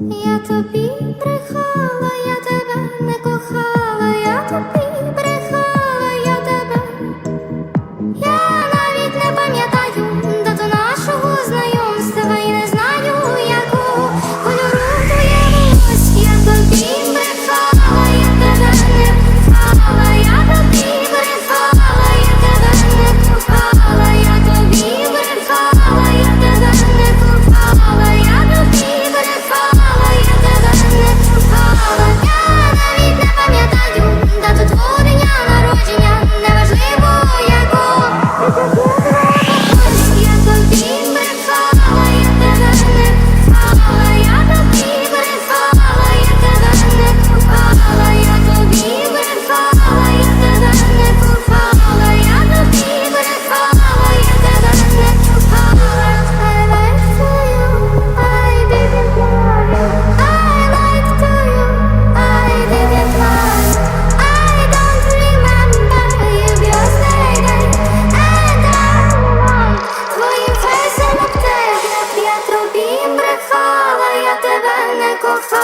Я тобі брехала, я тебе for fun.